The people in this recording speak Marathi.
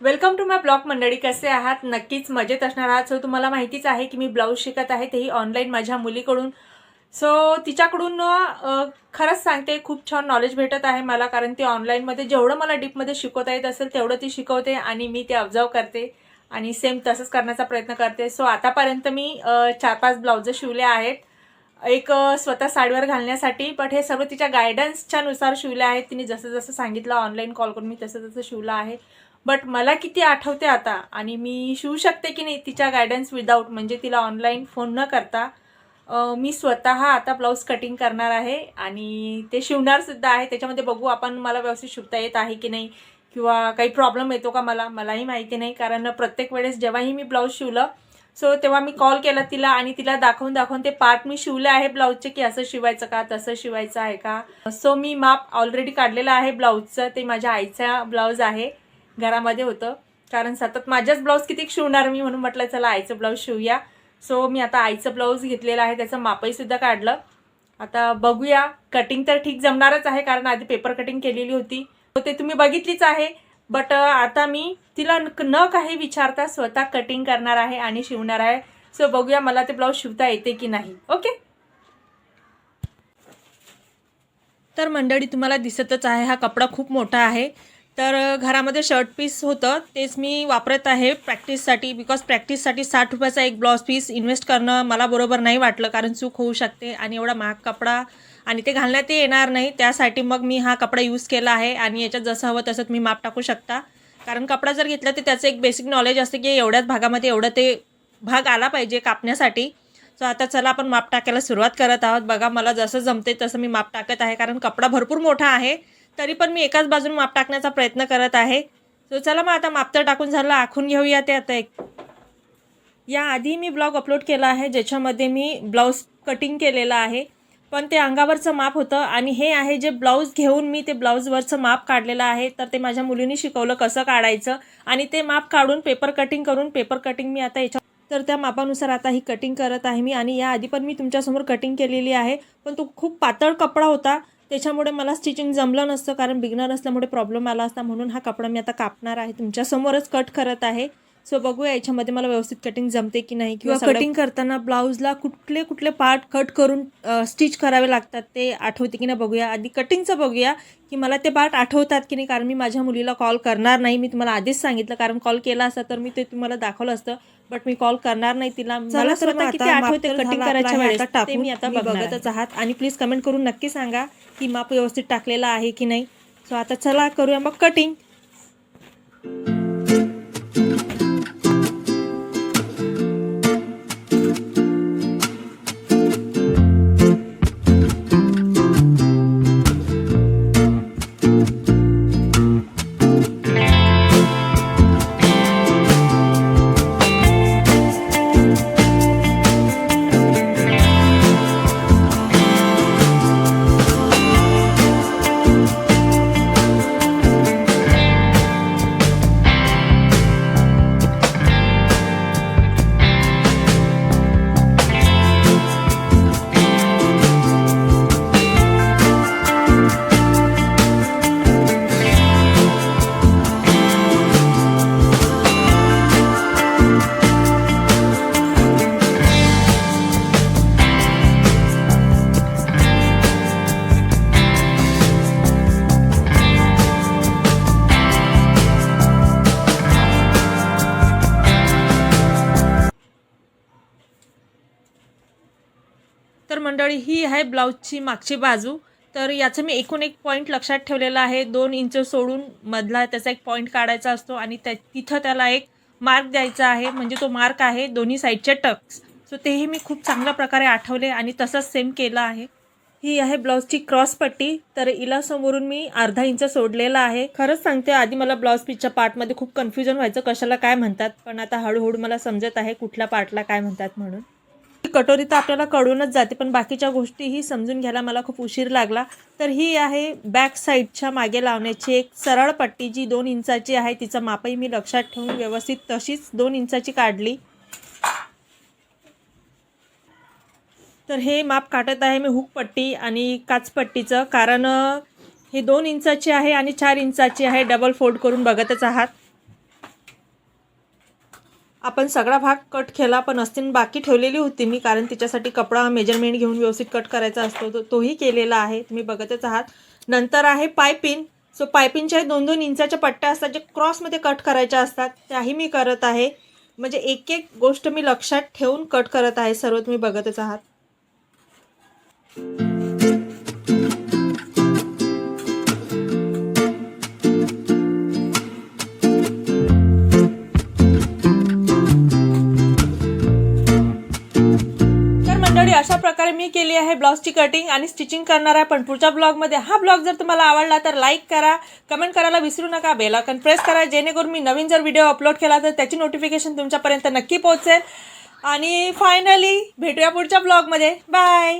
वेलकम टू माय ब्लॉग मंडळी. कसे आहात? नक्कीच मजेत असणार आहात. सो तुम्हाला माहितीच आहे की मी ब्लाऊज शिकत आहे तेही ऑनलाईन माझ्या मुलीकडून. सो तिच्याकडून खरंच सांगते खूप छान नॉलेज भेटत आहे मला कारण ती ऑनलाईनमध्ये जेवढं मला डीपमध्ये शिकवता येत असेल तेवढं ती शिकवते आणि मी ते ऑब्झर्व करते आणि सेम तसंच करण्याचा प्रयत्न करते. सो आतापर्यंत मी चार पाच ब्लाऊज शिवले आहेत. एक स्वतः साडीवर घालण्यासाठी बट हे सर्व तिच्या गायडन्सच्या नुसार शिवले आहेत. तिने जसं जसं सांगितलं ऑनलाईन कॉल करून मी तसं तसं शिवलं आहे. बट मला किती आठवते आता आणि मी शिवू शकते की नाही तिच्या गायडन्स विदाऊट म्हणजे तिला ऑनलाईन फोन न करता मी स्वतः आता ब्लाऊज कटिंग करणार आहे. आणि ते शिवणारसुद्धा आहे. त्याच्यामध्ये बघू आपण मला व्यवस्थित शिवता येत आहे की नाही किंवा काही प्रॉब्लेम येतो का मला मलाही माहिती नाही. कारण प्रत्येक वेळेस जेव्हाही मी ब्लाऊज शिवलं सो तेव्हा मी कॉल केला तिला आणि तिला दाखवून दाखवून ते पार्ट मी शिवले आहे ब्लाऊजचे की असं शिवायचं का तसं शिवायचं आहे का. सो मी माप ऑलरेडी काढलेलं आहे ब्लाऊजचं ते माझ्या आईचा ब्लाऊज आहे. घरामध्ये होतं. कारण सतत माझ्याच ब्लाऊज किती शिवणार मी म्हणून म्हटलं चला आईचं ब्लाऊज शिवूया. सो मी आता आईचं ब्लाऊज घेतलेलं आहे. त्याचं मापही सुद्धा काढलं. आता बघूया. कटिंग तर ठीक जमणारच आहे कारण आधी पेपर कटिंग केलेली होती. ते तुम्ही बघितलीच आहे. बट आता मी तिला न न काही विचारता स्वतः कटिंग करणार आहे आणि शिवणार आहे. सो बघूया मला ते ब्लाऊज शिवता येते की नाही. ओके तर मंडळी तुम्हाला दिसतच आहे हा कपडा खूप मोठा आहे. तर घरामध्ये शर्ट पीस होतं. तेच मी वापरत आहे प्रॅक्टिससाठी बिकॉज प्रॅक्टिससाठी साठ रुपयाचा एक ब्लाऊज पीस इन्व्हेस्ट करणं मला बरोबर नाही वाटलं कारण चूक होऊ शकते. आणि एवढा महाग कपडा आणि ते घालण्यात येणार नाही. त्यासाठी मग मी हा कपडा यूज केला आहे आणि याच्यात जसं हवं तसं तुम्ही माप टाकू शकता. कारण कपडा जर घेतला तर त्याचं एक बेसिक नॉलेज असतं की एवढ्याच भागामध्ये एवढं ते भाग आला पाहिजे कापण्यासाठी. सो आता चला आपण माप टाकायला सुरुवात करत आहोत. बघा मला जसं जमते तसं मी माप टाकत आहे. कारण कपडा भरपूर मोठा आहे. तरी पण मी एकाच बाजून माप टाकण्याचा प्रयत्न करत आहे. सो चला मग आता माप तर टाकून झालं. आखून घेऊया ते आता एक. याआधी मी ब्लॉग अपलोड केला आहे ज्याच्यामध्ये मी ब्लाऊज कटिंग केलेला आहे. पण ते अंगावरचं माप होतं आणि हे आहे जे ब्लाऊज घेऊन मी ते ब्लाऊजवरचं माप काढलेलं आहे तर ते माझ्या मुलीने शिकवलं कसं काढायचं आणि ते माप काढून पेपर कटिंग करून पेपर कटिंग मी आता याच्या तर त्या मापानुसार आता ही कटिंग करत आहे मी आणि याआधी पण मी तुमच्यासमोर कटिंग केलेली आहे पण तो खूप पातळ कपडा होता. त्याच्यामुळे मला स्टिचिंग जमलं नसतं कारण बिगनर असल्यामुळे प्रॉब्लेम आला असता म्हणून हा कपडा मी आता कापणार आहे. तुमच्यासमोरच कट करत आहे. सो बघूया याच्यामध्ये मला व्यवस्थित कटिंग जमते की नाही किंवा कटिंग करताना ब्लाऊजला कुठले कुठले पार्ट कट करून स्टिच करावे लागतात ते आठवते की नाही बघूया. आधी कटिंगचं बघूया की मला ते पार्ट आठवतात की नाही कारण मी माझ्या मुलीला कॉल करणार नाही. मी तुम्हाला आधीच सांगितलं कारण कॉल केला असता तर मी ते तुम्हाला दाखवलं असतं बट मी कॉल करणार नाही तिला. मला तर किती आठवते कटिंग करायच्या वेळेस. ते मी आता बघतच आहात. आणि प्लीज कमेंट करून नक्की सांगा की माप व्यवस्थित टाकलेला आहे की नाही. सो आता चला करूया मग कटिंग तर मंडळी ही आहे ब्लाऊजची मागची बाजू. तर याचं मी एकूण एक पॉईंट लक्षात ठेवलेला आहे. दोन इंच सोडून मधला त्याचा एक पॉईंट काढायचा असतो आणि त्या तिथं त्याला एक मार्क द्यायचा आहे. म्हणजे तो मार्क आहे दोन्ही साईडचे टक्स. सो तेही मी खूप चांगल्या प्रकारे आठवले आणि तसंच सेम केलं आहे. ही आहे ब्लाऊजची क्रॉस पट्टी. तर इला समोरून मी अर्धा इंच सोडलेला आहे. खरंच सांगते आधी मला ब्लाऊज पीसच्या पार्टमध्ये खूप कन्फ्युजन व्हायचं कशाला काय म्हणतात. पण आता हळूहळू मला समजत आहे कुठल्या पार्टला काय म्हणतात म्हणून. कटोरी तर आपल्याला कळूनच जाते पण बाकीच्या गोष्टीही समजून घ्यायला मला खूप उशीर लागला. तर ही आहे बॅक साईडच्या मागे लावण्याची एक सरळ पट्टी जी दोन इंचाची आहे तिचं मापही मी लक्षात ठेवून व्यवस्थित तशीच दोन इंचाची काढली. तर हे माप काटत आहे मी हुक पट्टी आणि काचपट्टीचं कारण हे दोन इंचाची आहे आणि चार इंचाची आहे डबल फोल्ड करून बघतच आहात. आपण सगळा भाग कट केला पण अस्तीन बाकी ठेवलेली होती मी कारण तिच्यासाठी कपडा मेजरमेंट घेऊन व्यवस्थित कट करायचा असतो. तो तोही केलेला आहे. तुम्ही बघतच आहात. नंतर आहे पायपिन. सो पायपिनच्या दोन दोन इंचाच्या पट्ट्या असतात जे क्रॉसमध्ये कट करायच्या असतात. त्याही मी करत आहे. म्हणजे एक एक गोष्ट मी लक्षात ठेवून कट करत आहे. सर्व तुम्ही बघतच आहात. अशा प्रकारे मी केली आहे ब्लाऊजची कटिंग आणि स्टिचिंग करणार आहे. पण पुढच्या ब्लॉगमध्ये हा ब्लॉग जर तुम्हाला आवडला तर लाईक करा कमेंट करायला विसरू नका बेल प्रेस करा. जेणेकरून मी नवीन जर व्हिडिओ अपलोड केला तर त्याची नोटिफिकेशन तुमच्यापर्यंत नक्की पोहोचेल. आणि फायनली भेटूया पुढच्या ब्लॉगमध्ये बाय